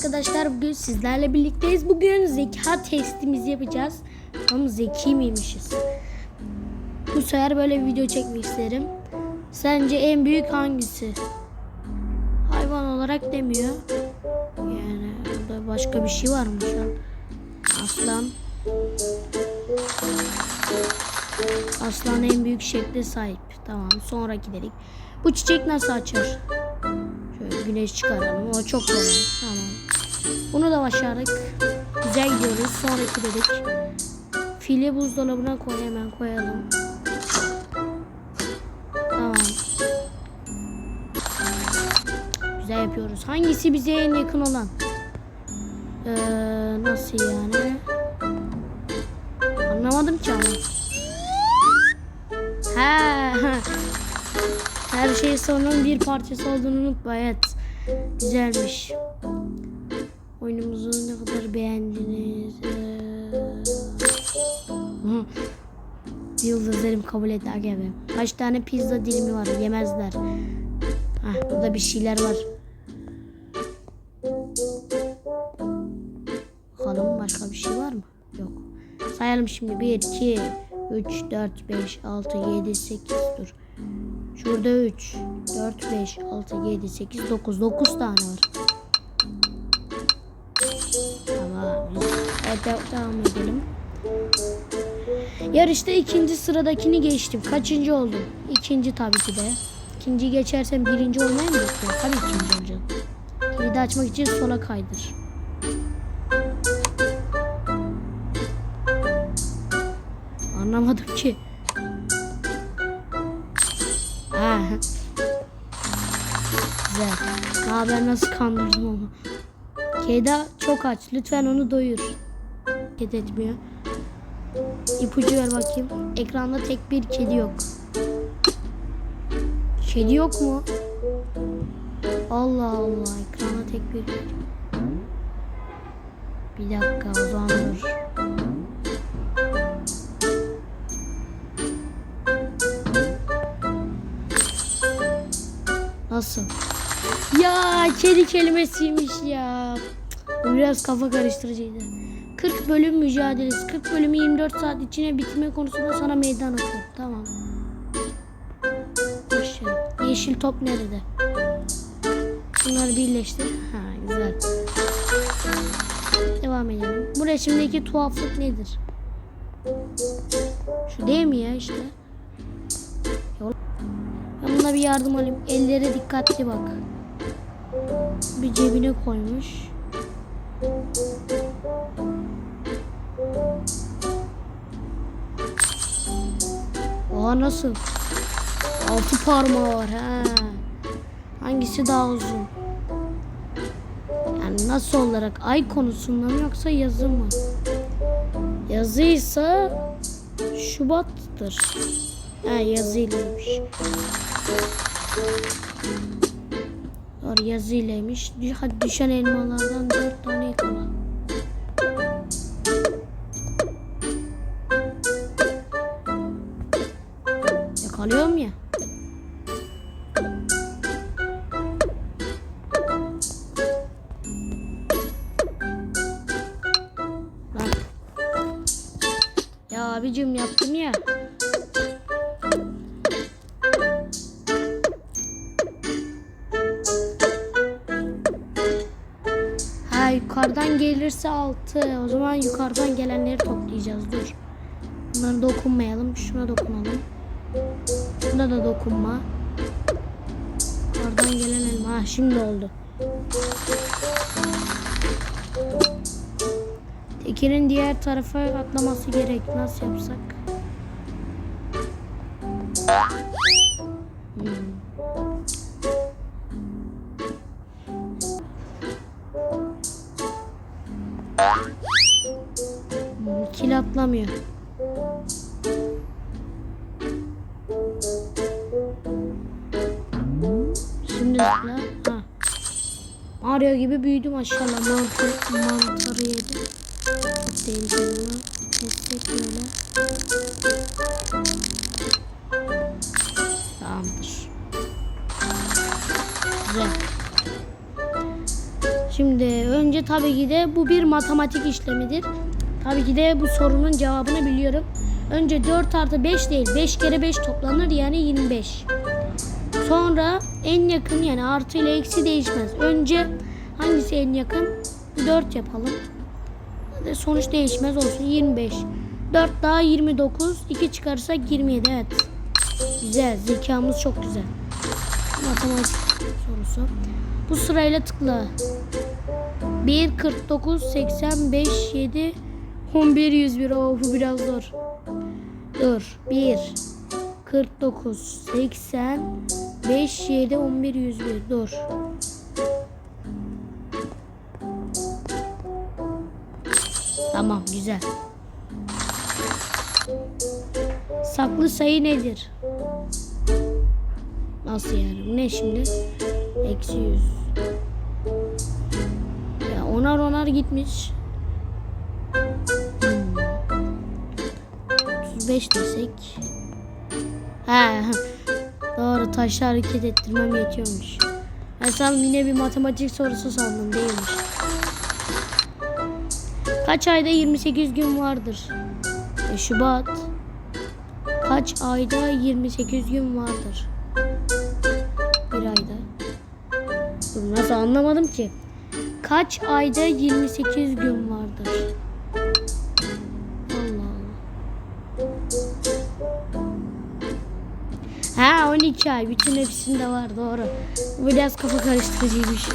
Arkadaşlar bugün sizlerle birlikteyiz. Bugün zeka testimizi yapacağız. Ama zeki miymişiz? Bu sefer böyle bir video çekmek isterim. Sence en büyük hangisi? Hayvan olarak demiyor. Yani burada başka bir şey var mı şu an? Aslan. Aslan en büyük şekle sahip. Tamam sonraki dedik. Bu çiçek nasıl açar? Şöyle güneş çıkaralım. O çok kolay. Tamam. Bunu da başardık. Güzel gidiyoruz. Sonraki dedik. Fili buzdolabına koy hemen koyalım. Tamam. Güzel yapıyoruz. Hangisi bize en yakın olan? Ee, nasıl yani? Anlamadım ki ama. Ha. Her şey sonun bir parçası olduğunu unutma. Evet. Güzelmiş. Oyunumuzu ne kadar beğendiniz? Ee... Yıldızlarım kabul et abi. Kaç tane pizza dilimi var yemezler. Hah, burada bir şeyler var. Bakalım başka bir şey var mı? Yok. Sayalım şimdi. 1, 2, 3, 4, 5, 6, 7, 8 dur. Şurada 3, 4, 5, 6, 7, 8, 9. 9 tane var. De- devam edelim. Yarışta ikinci sıradakini geçtim. Kaçıncı oldum? İkinci tabii ki de. İkinci geçersem birinci olmaya mı bekliyorum? Tabii ikinci olacağım. Kilidi açmak için sola kaydır. Anlamadım ki. Ha. Güzel. Daha ben nasıl kandırdım onu. Keda çok aç. Lütfen onu doyur. Hareket etmiyor. İpucu ver bakayım. Ekranda tek bir kedi yok. Kedi yok mu? Allah Allah. Ekranda tek bir kedi. Bir dakika o zaman dur. Nasıl? Ya kedi kelimesiymiş ya. Bu biraz kafa karıştırıcıydı. 40 bölüm mücadelesi. 40 bölümü 24 saat içine bitirme konusunda sana meydan okuyorum. Tamam. Ver. Yeşil top nerede? Bunları birleştir. Ha güzel. Devam edelim. Bu resimdeki tuhaflık nedir? Şu değil mi ya işte? Ben buna bir yardım alayım. Ellere dikkatli bak. Bir cebine koymuş. Oha nasıl? Altı parmağı var ha. Hangisi daha uzun? Yani nasıl olarak ay konusunda mı yoksa yazı mı? Yazıysa Şubat'tır. Ha yazıylaymış. Doğru yazıylaymış. Hadi düşen elmalardan dört tane yakala. Ya abicim yaptım ya. Ha yukarıdan gelirse altı. O zaman yukarıdan gelenleri toplayacağız. Dur. Bunlara dokunmayalım. Şuna dokunalım. Buna da dokunma. Yukarıdan gelen elma. Ha şimdi oldu. Tekerin diğer tarafa atlaması gerek. Nasıl yapsak? Hmm. Hmm, Kil atlamıyor. Şimdi zıpla. Ha. Mario gibi büyüdüm maşallah. Mantı, mantarı tehlikeli bu. Kestik böyle. Tamamdır. Güzel. Şimdi önce tabii ki de bu bir matematik işlemidir. Tabii ki de bu sorunun cevabını biliyorum. Önce 4 artı 5 değil 5 kere 5 toplanır yani 25. Sonra en yakın yani artı ile eksi değişmez. Önce hangisi en yakın? 4 yapalım. Sonuç değişmez olsun 25. 4 daha 29. 2 çıkarırsak 27 evet. Güzel zekamız çok güzel. Matematik sorusu. Bu sırayla tıkla. 1, 49, 85, 7, 11, 101. Oo, bu biraz zor. Dur. 1, 49, 80, 5, 7, 11, 101. Dur. Tamam güzel. Saklı sayı nedir? Nasıl yani? Bu ne şimdi? Eksi 100. Ya onar onar gitmiş. Hmm. 35 desek. He. Doğru taşla hareket ettirmem yetiyormuş. Sandım yine bir matematik sorusu sandım değilmiş. Kaç ayda 28 gün vardır? E, Şubat. Kaç ayda 28 gün vardır? Bir ayda. Dur, nasıl anlamadım ki? Kaç ayda 28 gün vardır? Allah Allah. Ha 12 ay. Bütün hepsinde var doğru. Bu biraz kafa karıştırıcıymış.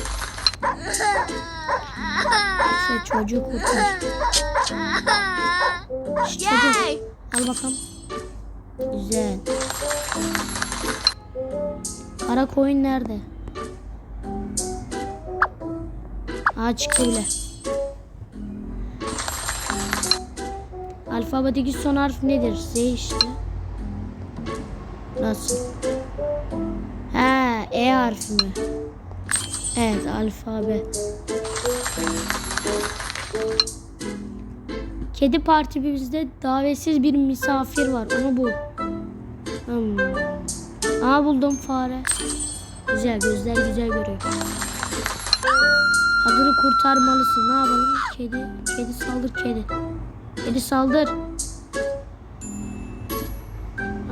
Neyse çocuğu kurtar. Şşt, çocuk. Al bakalım. Güzel. Kara koyun nerede? Aa çıktı bile. Alfabedeki son harf nedir? Z işte. Nasıl? Ha, E harfi mi? Evet, alfabe. Kedi partimizde davetsiz bir misafir var. Onu bul. Hmm. Aa buldum fare. Güzel gözler güzel görüyor. Kadını kurtarmalısın. Ne yapalım? Kedi. Kedi saldır kedi. Kedi saldır.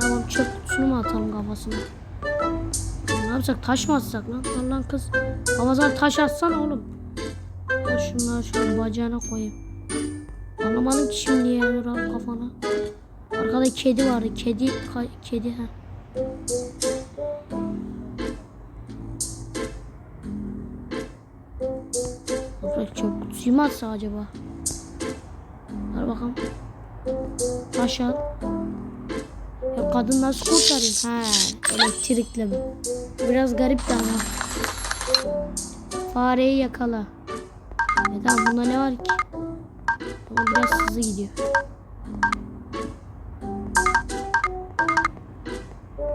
Tamam çöp kutusunu mu atalım kafasına? Ne yapacak? Taş mı atsak? Lan lan kız. Kafasına taş atsan oğlum. Ben şunları şöyle bacağına koyayım. Anlamadım ki şimdi ya dur al kafana. Arkada kedi vardı. Kedi kedi ha. Toprak çok kutuyu mu atsa acaba? Ver bakalım. Al. Ya kadın nasıl kurtarayım? Ha, elektrikle mi? Biraz garip de ama. Fareyi yakala. Tamam bunda ne var ki? Ama biraz hızlı gidiyor.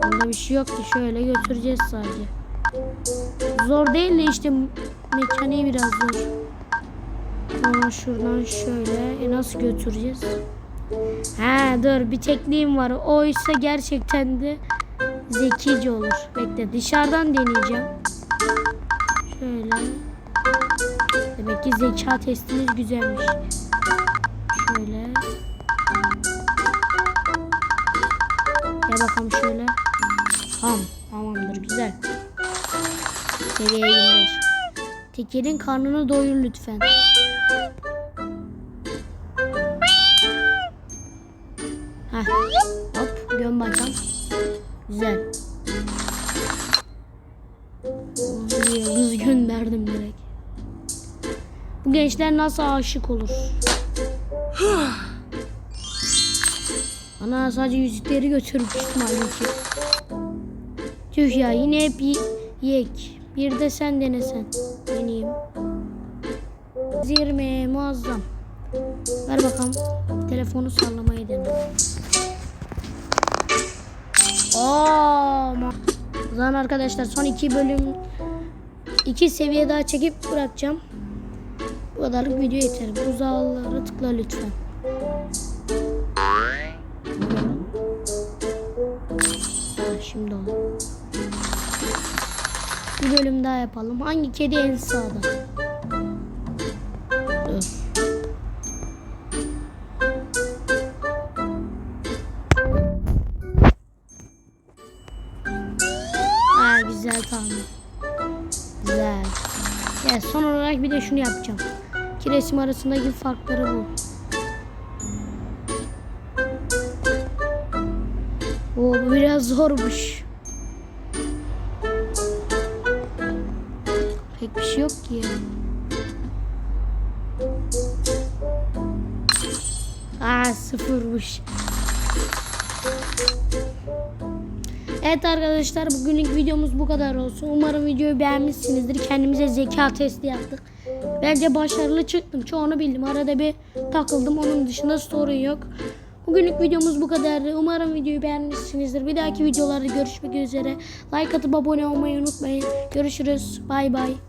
Bunda bir şey yok ki şöyle götüreceğiz sadece. Zor değil de işte mekaniği biraz zor. Ama şuradan şöyle e nasıl götüreceğiz? Ha dur bir tekniğim var. Oysa gerçekten de zekice olur. Bekle dışarıdan deneyeceğim. Şöyle. Demek ki zeka testimiz güzelmiş. Şöyle. Gel bakalım şöyle. Tamam. Tamamdır güzel. Seviye 25. Tekerin karnını doyur lütfen. Heh. Hop göm bakalım. Güzel. Kız gönderdim direkt. Bu gençler nasıl aşık olur? Ana sadece yüzükleri götürmüştüm halbuki. Tüh ya yine hep yek. Bir de sen denesen. Deneyeyim. Zirme muazzam. Ver bakalım. Telefonu sallamayı dene. Aa, o zaman arkadaşlar son iki bölüm iki seviye daha çekip bırakacağım. Bu kadar video yeter. Uzağlara tıkla lütfen. Şimdi oldu. Bir bölüm daha yapalım. Hangi kedi en sağda? Dur. Ha, güzel tamam. Güzel. Evet, son olarak bir de şunu yapacağım. İki resim arasındaki farkları bu. Bu biraz zormuş. Pek bir şey yok ki ya. Aa sıfırmış. Evet arkadaşlar bugünlük videomuz bu kadar olsun. Umarım videoyu beğenmişsinizdir. Kendimize zeka testi yaptık. Bence başarılı çıktım. Çoğunu bildim. Arada bir takıldım. Onun dışında sorun yok. Bugünlük videomuz bu kadar. Umarım videoyu beğenmişsinizdir. Bir dahaki videolarda görüşmek üzere. Like atıp abone olmayı unutmayın. Görüşürüz. Bay bay.